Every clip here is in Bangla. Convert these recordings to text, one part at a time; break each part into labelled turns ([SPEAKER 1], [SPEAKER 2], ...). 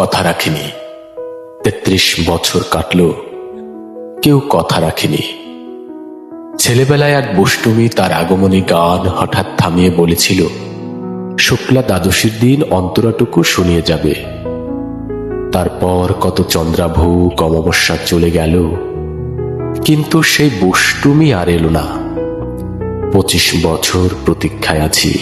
[SPEAKER 1] কথা রাখেনি। তেত্রিশ বছর কাটল, কেউ কথা রাখেনি। ছেলেবেলায় এক বষ্টমী তার আগমনী গান হঠাৎ থামিয়ে বলেছিল, শুক্লা দ্বাদশীর দিন অন্তরাটুকু শুনিয়ে যাবে। তারপর কত চন্দ্রাভূ অমাবস্যা চলে গেল। কিন্তু সেই বষ্টমী আর এলো না। পঁচিশ বছর প্রতীক্ষায় আছি।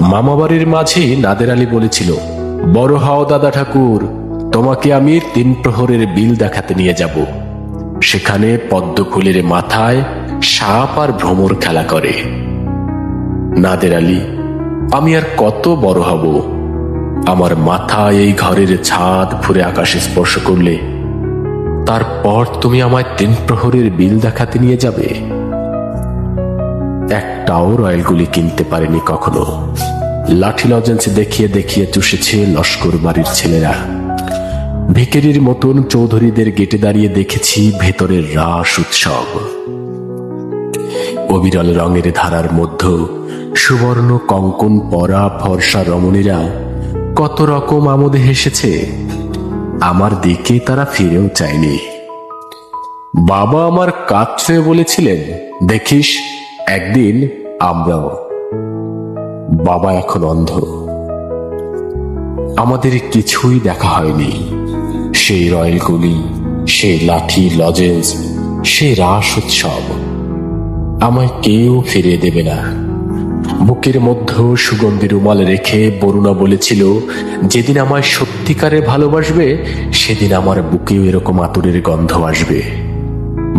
[SPEAKER 1] মামাবাড়ির মাঝে নাদের আলী বলেছিল বড় হও দাদা ঠাকুর, তোমাকে আমি তিন প্রহরের বিল দেখাতে নিয়ে যাব। সেখানে পদ্ম ফুলের মাথায় সাপ আর ভ্রমর খেলা করে। নাদের আলী, আমি আর কত বড় হব। আমার মাথায় এই ঘরের ছাদ ফুরে আকাশে স্পর্শ করলে, তারপর তুমি আমায় তিন প্রহরের বিল দেখাতে নিয়ে যাবে। একটাও রয়্যালগুলি কিনতে পারেনি কখনো। লাঠি লজেন্স দেখিয়ে দেখিয়ে চুষেছে লস্কর বাড়ির ছেলেরা। ভিকেরির মতন চৌধুরীদের গেটে দাঁড়িয়ে দেখেছি ভেতরের রাস উৎসব। অবিরল রঙের ধারার মধ্য সুবর্ণ কঙ্কন পরা ফর্সা রমণীরা কত রকম আমোদে হেসেছে। আমার দিকে তারা ফিরেও চায়নি। বাবা আমার কাজ ছুঁয়ে বলেছিলেন, দেখিস, একদিন আমরাও বাবা এখন অন্ধ। আমাদের কিছুই দেখা হয়নি। সেই রয়েলগুলি সেই লাঠি, লজেন্স, সেই রাস উৎসব। আমায় কেউ ফিরিয়ে দেবে না। বুকের মধ্যে সুগন্ধি রুমাল রেখে বরুণা বলেছিল, যেদিন আমায় সত্যিকারে ভালোবাসবে, সেদিন আমার বুকেও এরকম আতরের গন্ধ আসবে।